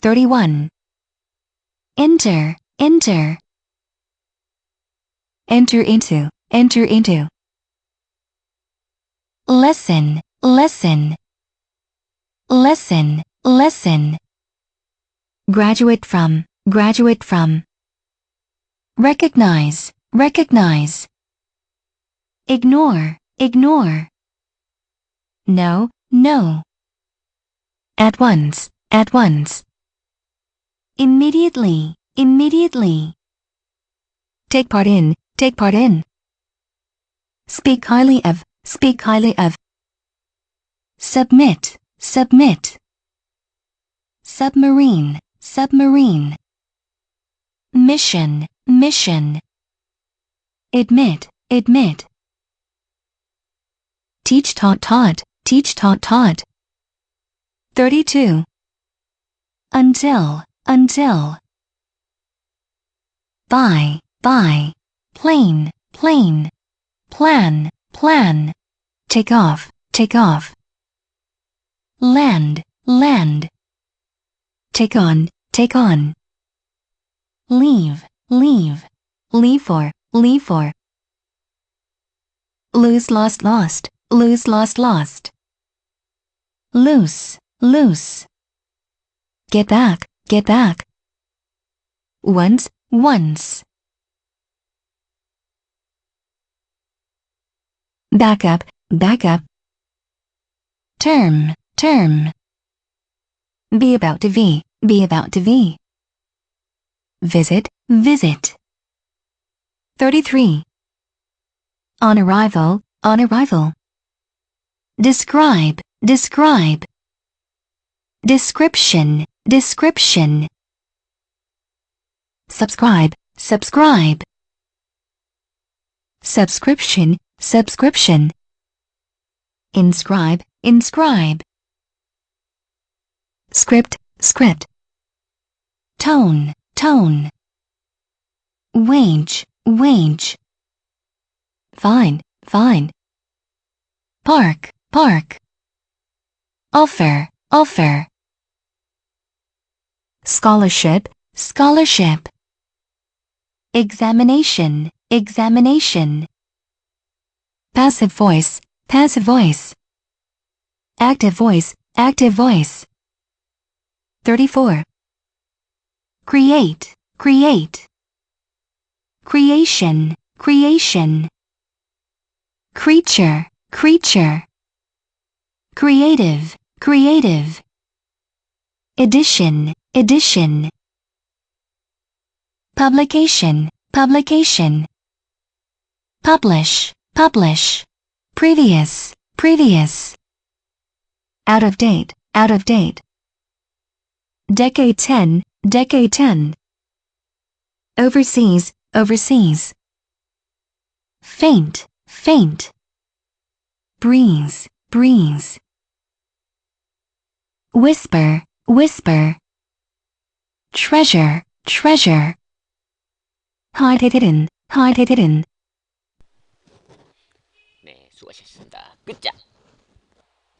31. Enter, enter. Enter into, enter into. Lesson, lesson. Lesson, lesson. Graduate from, graduate from. Recognize, recognize. Ignore, ignore. No, no. At once, at once. Immediately, immediately. Take part in, take part in. Speak highly of, speak highly of. Submit, submit. Submarine, submarine. Mission, mission. Admit, admit. Teach taught taught, teach taught taught. 32. Until, until. By, by. Plane, plane. Plan, plan. Take off, take off. Land, land. Take on, take on. Leave, leave. Leave for, leave for. Lose, lost, lost. Lose, lost, lost. Loose, loose. Get back, get back. Once, once. Back up, back up. Term, term. Be about to be, be about to be. Visit, visit. 33. On arrival, on arrival. Describe, describe. Description, description. Subscribe, subscribe. Subscription, subscription. Inscribe, inscribe. Script, script. Tone, tone. Wage, wage. Fine, fine. Park, park. Offer, offer. Scholarship, scholarship. Examination, examination. Passive voice, passive voice. Active voice, active voice. 34. Create, create. Creation, creation. Creature, creature. Creative, creative. Edition, edition. Publication, publication. Publish, publish. Previous, previous. Out of date, out of date. Decade 10, decade 10. Overseas, overseas. Faint, faint. Breeze, breeze. Whisper, whisper Treasure, treasure. Hide it hidden, hide it hidden. 네, 수고하셨습니다. 끝자.